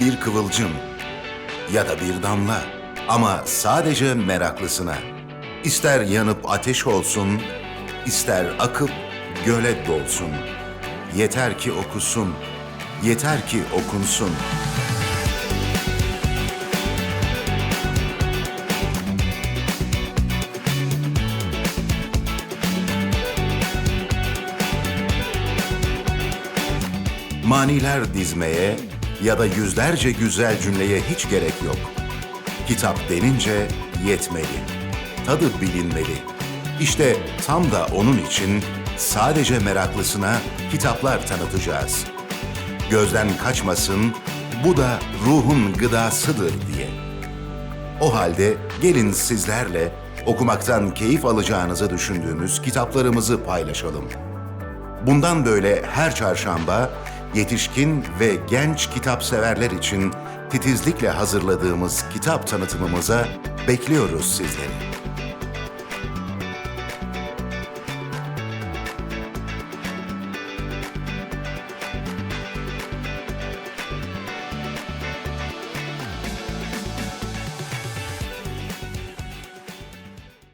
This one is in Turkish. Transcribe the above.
bir kıvılcım ya da bir damla ama sadece meraklısına. İster yanıp ateş olsun, ister akıp göle dolsun. Yeter ki okusun, yeter ki okunsun. Maniler dizmeye ya da yüzlerce güzel cümleye hiç gerek yok. Kitap denince yetmeli. Tadı bilinmeli. İşte tam da onun için sadece meraklısına kitaplar tanıtacağız. Gözden kaçmasın, bu da ruhun gıdasıdır diye. O halde gelin sizlerle okumaktan keyif alacağınızı düşündüğümüz kitaplarımızı paylaşalım. Bundan böyle her çarşamba yetişkin ve genç kitap severler için titizlikle hazırladığımız kitap tanıtımımıza bekliyoruz sizleri.